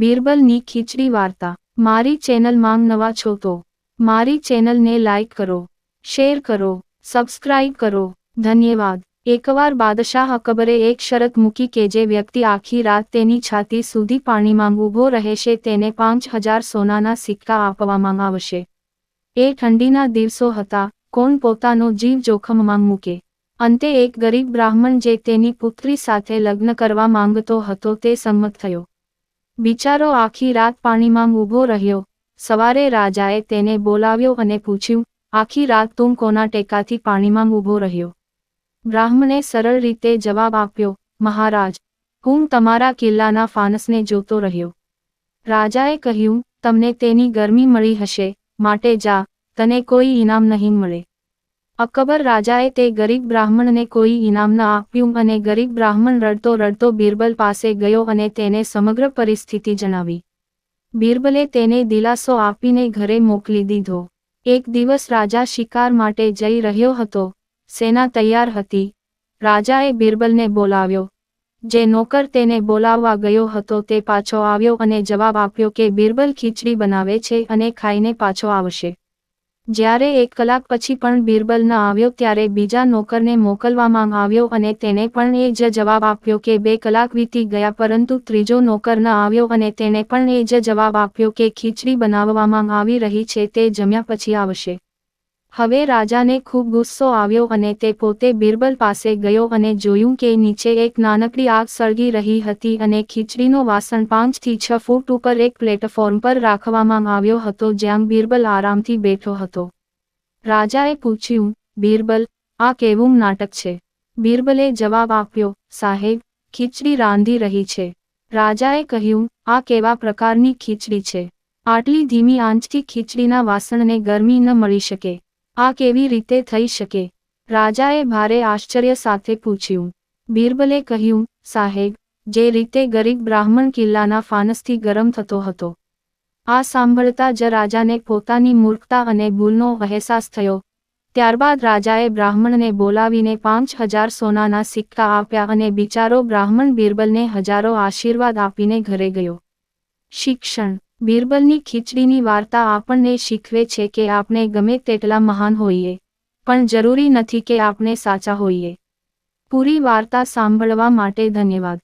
બીરબલની ખીચડી વાર્તા. મારી ચેનલ માંગ નવા છો તો મારી ચેનલને લાઈક કરો, શેર કરો, સબસ્ક્રાઇબ કરો. ધન્યવાદ. એકવાર બાદશાહ અકબરે એક શરત મૂકી કે જે વ્યક્તિ આખી રાત તેની છાતી સુધી પાણીમાં ઊભો રહેશે તેને પાંચ હજાર સોનાના સિક્કા આપવામાં આવશે. એ ઠંડીના દિવસો હતા. કોણ પોતાનો જીવ જોખમમાં મૂકે? અંતે એક ગરીબ બ્રાહ્મણ જે તેની પુત્રી સાથે લગ્ન કરવા માંગતો હતો તે સંમત થયો. બિચારો આખી રાત પાણીમાં ઊભો રહ્યો. સવારે રાજાએ તેને બોલાવ્યો અને પૂછ્યું, આખી રાત તું કોના ટેકાથી પાણીમાં ઊભો રહ્યો? બ્રાહ્મણે સરળ રીતે જવાબ આપ્યો, મહારાજ, હું તમારા કિલ્લાના ફાનસને જોતો રહ્યો. રાજાએ કહ્યું, તમને તેની ગરમી મળી હશે, માટે જા, તને કોઈ ઇનામ નહીં મળે. અકબર રાજાએ તે ગરીબ બ્રાહ્મણને કોઈ ઇનામ ન આપ્યું અને ગરીબ બ્રાહ્મણ રડતો રડતો બિરબલ પાસે ગયો અને તેને સમગ્ર પરિસ્થિતિ જણાવી. બિરબલે તેને દિલાસો આપીને ઘરે મોકલી દીધો. એક દિવસ રાજા શિકાર માટે જઈ રહ્યો હતો. સેના તૈયાર હતી. રાજાએ બિરબલને બોલાવ્યો. જે નોકર તેને બોલાવવા ગયો હતો તે પાછો આવ્યો અને જવાબ આપ્યો કે, બિરબલ ખીચડી બનાવે છે અને ખાઈને પાછો આવશે. જ્યારે એક કલાક પછી પણ બિરબલ ન આવ્યો ત્યારે બીજા નોકરને મોકલવામાં આવ્યો અને તેને પણ એ જ જવાબ આપ્યો કે બે કલાક વીતી ગયા પરંતુ ત્રીજો નોકર ન આવ્યો અને તેને પણ એ જ જવાબ આપ્યો કે ખીચડી બનાવવામાં આવી રહી છે તે જમ્યા પછી આવશે. હવે રાજાને ખૂબ ગુસ્સો આવ્યો અને તે પોતે બિરબલ પાસે ગયો અને જોયું કે નીચે એક નાનકડી આગ સળગી રહી હતી અને ખીચડીનો વાસણ પાંચથી છ ફૂટ ઉપર એક પ્લેટફોર્મ પર રાખવામાં આવ્યો હતો જ્યાં બિરબલ આરામથી બેઠો હતો. રાજાએ પૂછ્યું, બિરબલ, આ કેવું નાટક છે? બિરબલે જવાબ આપ્યો, સાહેબ, ખીચડી રાંધી રહી છે. રાજાએ કહ્યું, આ કેવા પ્રકારની ખીચડી છે? આટલી ધીમી આંચથી ખીચડીના વાસણને ગરમી ન મળી શકે. આ કેવી રીતે થઈ શકે? રાજાએ ભારે આશ્ચર્ય સાથે પૂછ્યું. બિરબલે કહ્યું, સાહેબ, જે રીતે ગરીબ બ્રાહ્મણ કિલ્લાના ફાનસથી ગરમ થતો હતો. આ સાંભળતા જ રાજાને પોતાની મૂર્ખતા અને ભૂલનો અહેસાસ થયો. ત્યારબાદ રાજાએ બ્રાહ્મણને બોલાવીને પાંચ હજાર સોનાના સિક્કા આપ્યા અને બિચારો બ્રાહ્મણ બિરબલને હજારો આશીર્વાદ આપીને ઘરે ગયો. શિક્ષણ બિરબલની ખીચડીની વાર્તા આપણને શીખવે છે કે આપણે ગમે તેટલા મહાન હોઈએ, પણ જરૂરી નથી કે આપણે સાચા હોઈએ. પૂરી વાર્તા સાંભળવા માટે ધન્યવાદ.